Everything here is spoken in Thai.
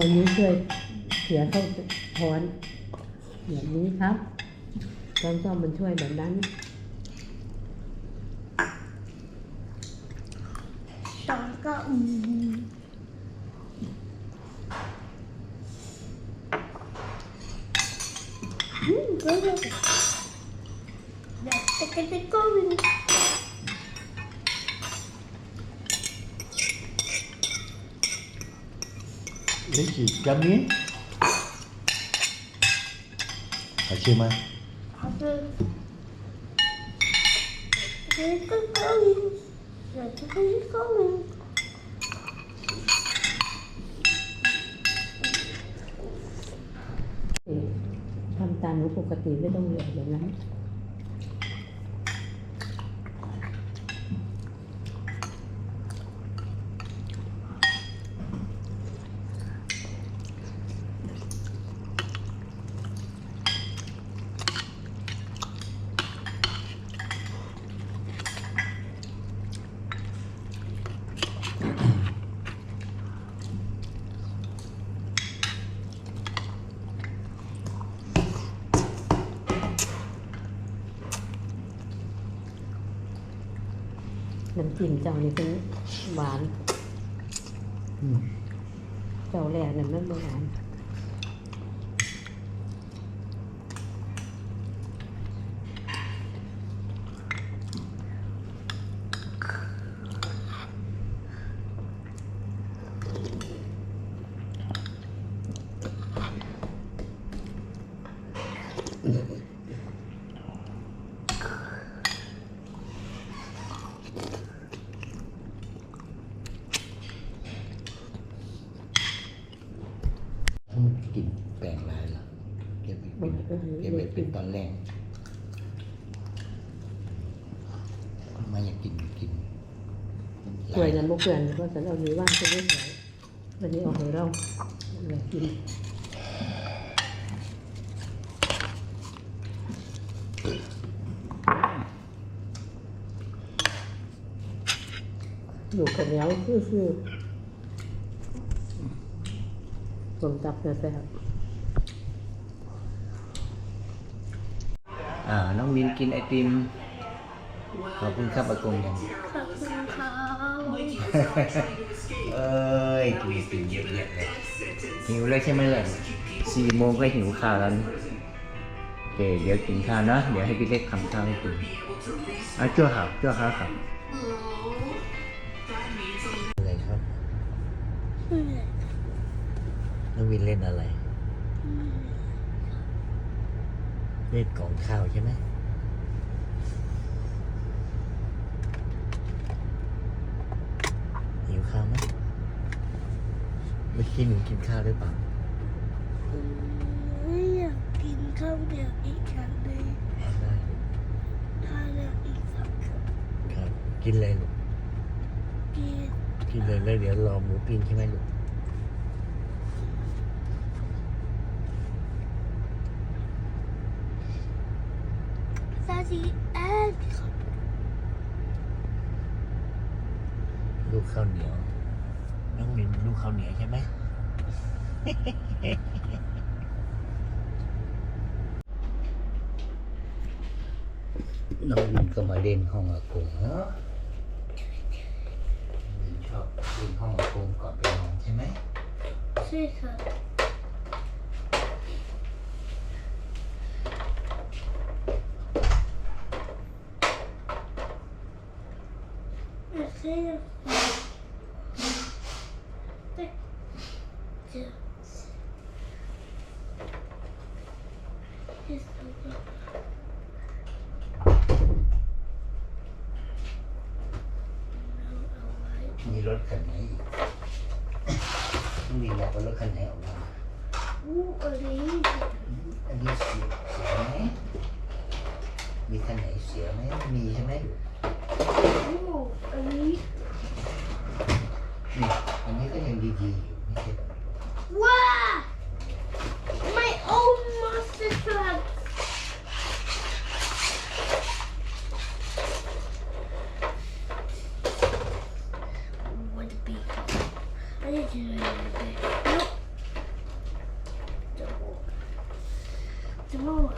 ตัวนี้ช่วยเสียเข้าถอนแบบนี้ครับช้อนส้อมมันช่วยแบบนั้นช้อนก็อืมอืมก็ได้แบบตะกันตะก้น Richtig, yummy. Erzähl mal. เอาไปตะกันตะก้นแบบตะกันตะก้น ทำตามหนูปกติไม่ต้องเหลือ นั้นน้ำจิ้มเจ้านี่เป็นหวาน Hm. เจ้าแรกนั่นมันไม่หวาน ถ้ามันกลิ่นแปลงลายเหรอเก็บไปเป็น เปเป็นตอนแรกทำไมอยากกินกินสวยนะมุกเพื่อนเพราะเอานี้ว่างจะไม่สวยวันนี้เอาให้เราเลยกินอยู่กันแล้วซื่อผมจับเนื้อแซ่บ อ่า น้องมินกินไอติม ขอบคุณครับอากงยังขอบคุณครับเอ้ยกินไอติมเยอะแยะเลยหิวเลยใช่ไหมล่ะสี่โมงก็หิวข้าวแล้วนะโอเคเดี๋ยวกินข้าวนะ เดี๋ยวให้พี่เล็กทำข้าวให้กินอะจ้วครับจ้วครับครับอะไรครับน้องวินเล่นอะไร เล่นกล่องข้าวใช่ไหมหิวข้าวไหมเมื่อกี้หนูกินข้าวหรือเปล่าไม่อยากกินข้าวเดียวอีกครั้งเลยได้ถ้าเลือกอีกสักครั้งครับ กินเลยลูกกินกินเลยแล้วเดี๋ยวรอหมูปิ้งใช่ไหมลูก ซาซิแอนลูกข้าวเหนียว น้องมินลูกข้าวเหนียวใช่ไหม น้องมินก็มาเล่นห้องอากงเนาะมินชอบเล่นห้องอากงก่อนไปนอนใช่ไหมใช่ค่ะ ม่ใช่แต่เจอที่สุดแล้วเอาไว้มีรถคันไหนอีกน้องมินอยากเอารถคันไหนออกมาอู้อันนี้อันนี้เสียเสียไหมมีคันไหนเสียไหมไม่มีใช่ไหม Nope. Don't. Don't.